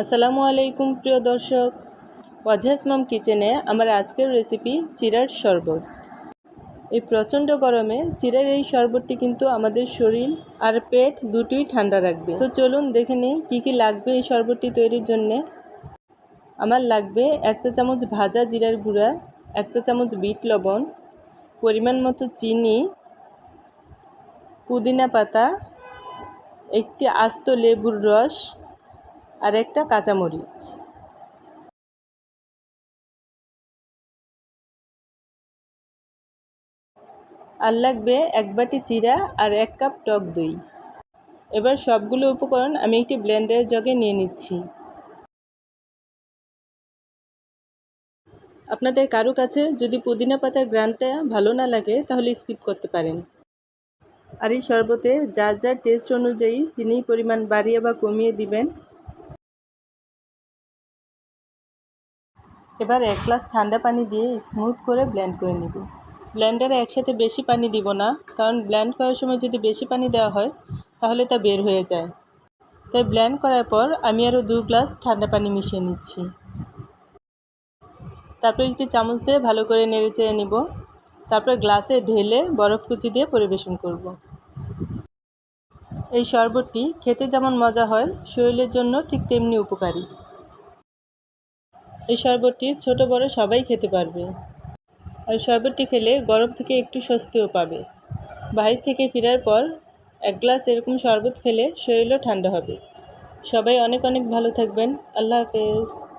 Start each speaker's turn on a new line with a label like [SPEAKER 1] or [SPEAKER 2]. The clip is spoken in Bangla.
[SPEAKER 1] আসসালামু আলাইকুম প্রিয় দর্শক। ওয়াজাস মাম কিচেনে আমার আজকের রেসিপি চিরার শরবত। এই প্রচণ্ড গরমে চিরার এই শরবতটি কিন্তু আমাদের শরীর আর পেট দুটোই ঠান্ডা রাখবে। তো চলুন দেখে নিই কী কী লাগবে এই শরবতটি তৈরির জন্যে। আমার লাগবে এক চা চামচ ভাজা জিরার গুঁড়া, এক চা চামচ বিট লবণ, পরিমাণ মতো চিনি, পুদিনা পাতা, একটি আস্ত লেবুর রস আর একটা কাঁচামরিচ। আর লাগবে এক বাটি চিরা আর এক কাপ টক দই। এবার সবগুলো উপকরণ আমি একটি ব্লেন্ডারের জগে নিয়ে নিচ্ছি। আপনাদের কারও কাছে যদি পুদিনা পাতার গ্রানটা ভালো না লাগে, তাহলে স্কিপ করতে পারেন। আর এই শরবতে যার যার টেস্ট অনুযায়ী চিনির পরিমাণ বাড়িয়ে বা কমিয়ে দিবেন এবার এক গ্লাস ঠান্ডা পানি দিয়ে স্মুথ করে ব্লেন্ড করে নিব। ব্লেন্ডারে একসাথে বেশি পানি দিব না, কারণ ব্লেন্ড করার সময় যদি বেশি পানি দেওয়া হয়, তাহলে তা বের হয়ে যায়। তাই ব্লেন্ড করার পর আমি আরও দু গ্লাস ঠান্ডা পানি মিশিয়ে নিচ্ছি। তারপর একটি চামচ দিয়ে ভালো করে নেড়ে চেড়ে নিব। তারপর গ্লাসে ঢেলে বরফ কুচি দিয়ে পরিবেশন করব। এই শরবতটি খেতে যেমন মজা হয়, শরীরের জন্য ঠিক তেমনি উপকারী। এই শরবতটি ছোট, বড় সবাই খেতে পারবে। আর শরবতটি খেলে গরম থেকে একটু স্বস্তিও পাবে। বাহির থেকে ফেরার পর এক গ্লাস এরকম শরবত খেলে শরীরও ঠান্ডা হবে। সবাই অনেক অনেক ভালো থাকবেন। আল্লাহ হাফেজ।